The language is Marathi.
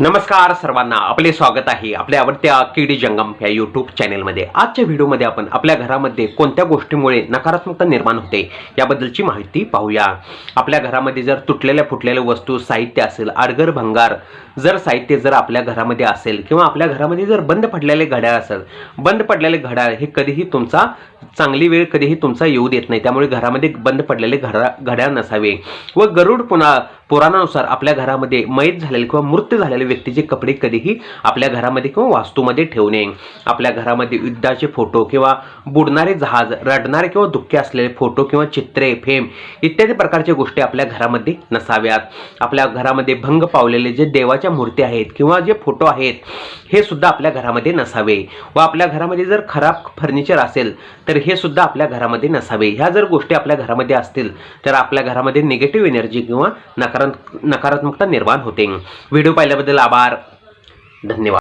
नमस्कार सर्वांना आपले स्वागत आहे आपल्या आवडत्या केडी जंगम या यूट्यूब चॅनेलमध्ये आजच्या व्हिडिओमध्ये आपण आपल्या घरामध्ये कोणत्या गोष्टीमुळे नकारात्मकता निर्माण होते याबद्दलची माहिती पाहूया. आपल्या घरामध्ये जर तुटलेल्या फुटलेल्या वस्तू साहित्य असेल आडगर भंगार जर साहित्य जर आपल्या घरामध्ये असेल किंवा आपल्या घरामध्ये जर बंद पडलेले घड्याळ असेल बंद पडलेले घड्याळ हे कधीही तुमचा चांगली वेळ कधीही तुमचा येऊ देत नाही. त्यामुळे घरामध्ये बंद पडलेले घडा घड्याळ नसावे. व गरुड पुन्हा पुराणानुसार आपल्या घरामध्ये मयत झालेले किंवा मृत झालेले व्यक्तीचे कपडे कधीही आपल्या घरामध्ये किंवा वास्तूमध्ये ठेवू नये. आपल्या घरामध्ये युद्धाचे फोटो किंवा बुडणारे जहाज रडणारे किंवा दुःखे असलेले फोटो किंवा चित्रे फेम इत्यादी प्रकारच्या गोष्टी आपल्या घरामध्ये नसाव्यात. आपल्या घरामध्ये भंग पावलेले जे देवाच्या मूर्ती आहेत किंवा जे फोटो आहेत हे सुद्धा आपल्या घरामध्ये नसावे. व आपल्या घरामध्ये जर खराब फर्निचर असेल तर हे सुद्धा आपल्या घरामध्ये नसावे. ह्या जर गोष्टी आपल्या घरामध्ये असतील तर आपल्या घरामध्ये निगेटिव्ह एनर्जी किंवा नकारात्मकता निर्माण होते. व्हिडिओ पाहिल्याबद्दल आभार. धन्यवाद.